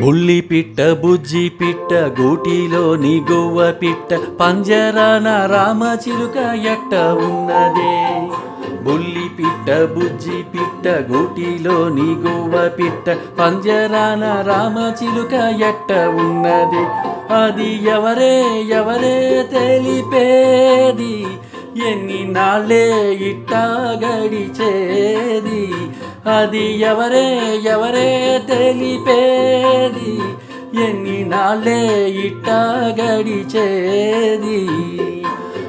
బుల్లి పిట్ట బుజ్జి పిట్ట గూటిలోని నిగువ్వ పిట్ట పంజరాన రామ చిలుక ఎట్ట ఉన్నదే? బుల్లి పిట్ట బుజ్జి పిట్ట గూటిలో నిగువ్వ పిట్ట పంజరాన రామ చిలుక ఎట్ట ఉన్నది? అది ఎవరే ఎవరే తెలిపేది? ఎన్ని నాళ్ళే ఇట్టా గడిచేది? అది ఎవరే ఎవరే తెలిపేది? ఎన్ని నాళ్ళే ఇట్ట గడిచేది?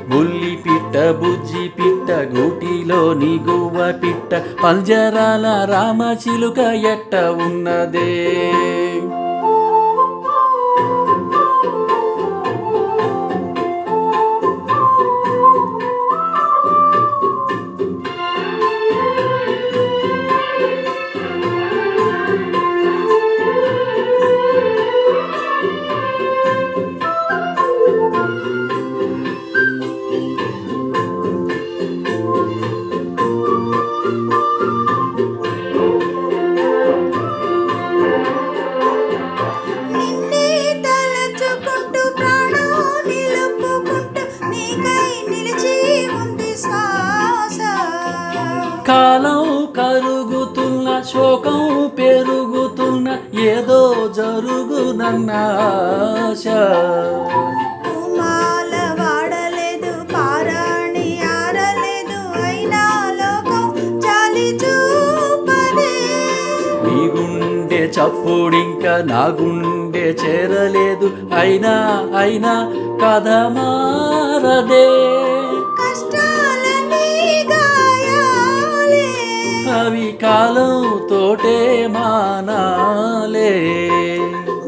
బుల్లి పిట్ట బుజ్జి పిట్ట గూటిలోని గువ్వ పిట్ట పంజరాల రామ చిలుక ఎట్ట ఉన్నదే? కాలం కరుగుతున్న శోకం పెరుగుతున్న ఏదో జరుగునన్న ఆశ. చప్పుడింక నా గుండె చేరలేదు అయినా అయినా కథ మారదే. కాలం తోటే మానాలే.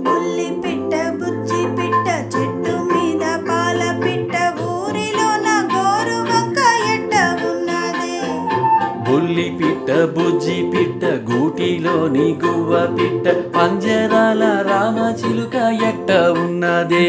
బుల్లి పిట్ట బుజ్జి పిట్ట చెట్టు మీద పాల పిట్ట ఊరిలోన గోరు వంక ఎట్ట ఉన్నదే. బుల్లి పిట్ట బుజ్జి పిట్ట గూటిలో గువ్వ పిట్ట పంజరాల రామ చిలుక ఎట్ట ఉన్నదే?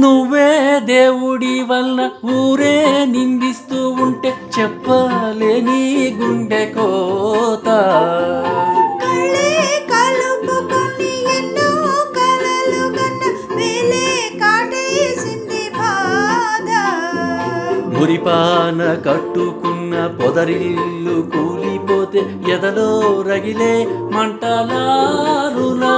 నువ్వే దేవుడి వల్ల ఊరే నిందిస్తూ ఉంటే చెప్పలేని గుండె కోత. మురిపాన కట్టుకున్న పొదరిల్లు కూలిపోతే ఎదలో రగిలే మంటలారునా?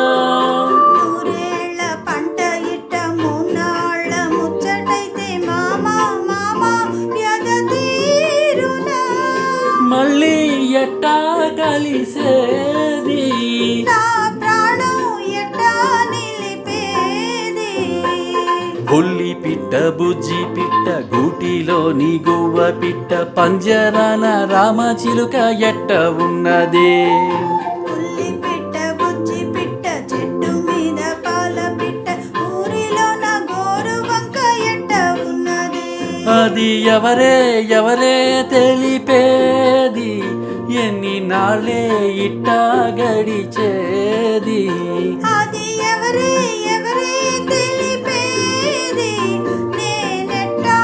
ఎట్టా కలిసేది? బుల్లి పిట్ట బుజ్జి పిట్ట గూటిలో గువ్వ పిట్ట పంజరాన రామ చిలుక ఎట్ట ఉన్నది? అది ఎవరే ఎవరే తెలిపేది? ఎన్ని నాళ్ళే ఇట్టా గడిచేది? అది ఎవరే ఎవరే తెలిపేది? నేనెట్టా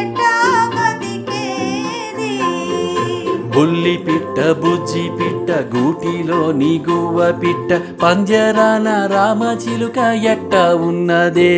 ఎట్టా బతికేది? బుల్లి పిట్ట బుజ్జి పిట్ట గూటిలో గువ్వ పిట్ట పంజరాన రామ చిలుక ఎట్ట ఉన్నదే?